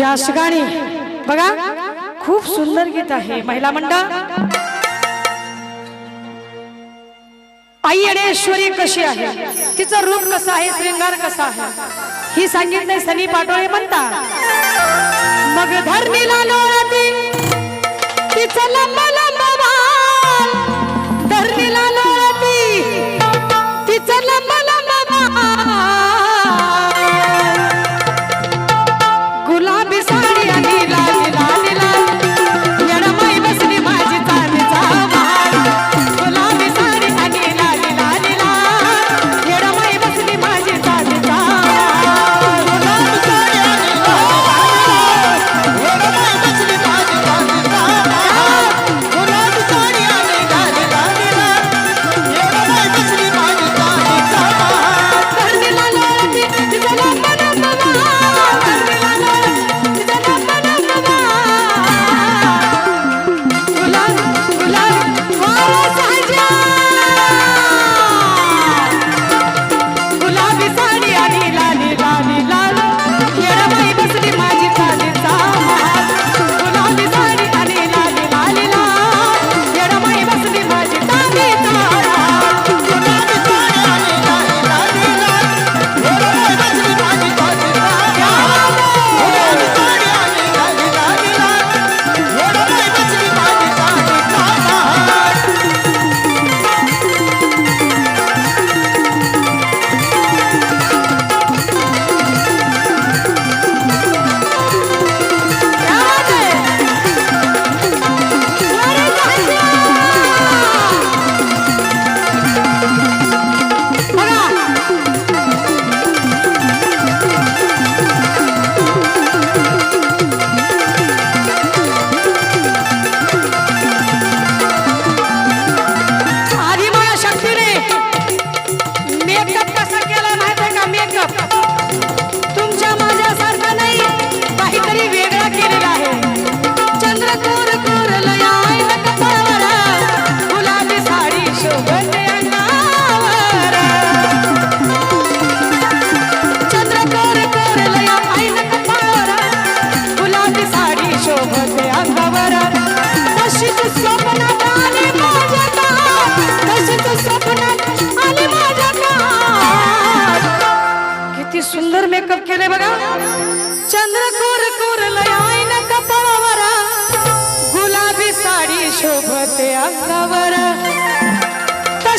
या ठिकाणी बघा खूप सुंदर गीत आहे. महिला मंडळ. आई अडेश्वरी कशी आहे? तिचं रूप कसं आहे? श्रृंगार कसा आहे? ही सांगित नाही सनी पाटोळे म्हणता मग धर्मीला लोळती तिचं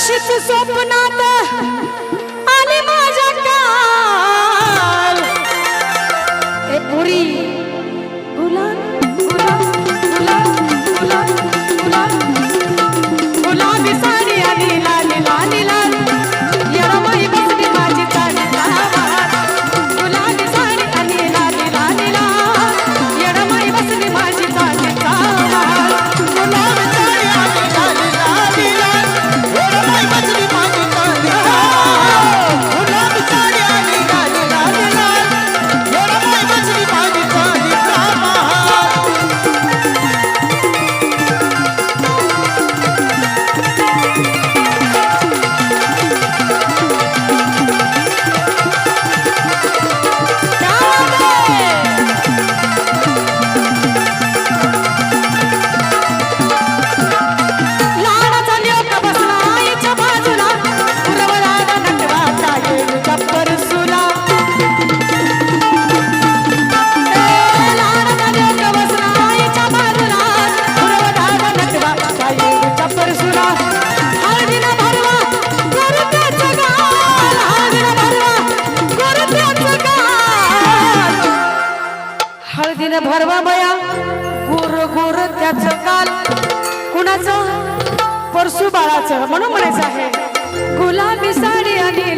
आशिक सपना कुणाचं? परसू बाळाचं म्हणून म्हणायचं आहे. गुलाबी साडी आणि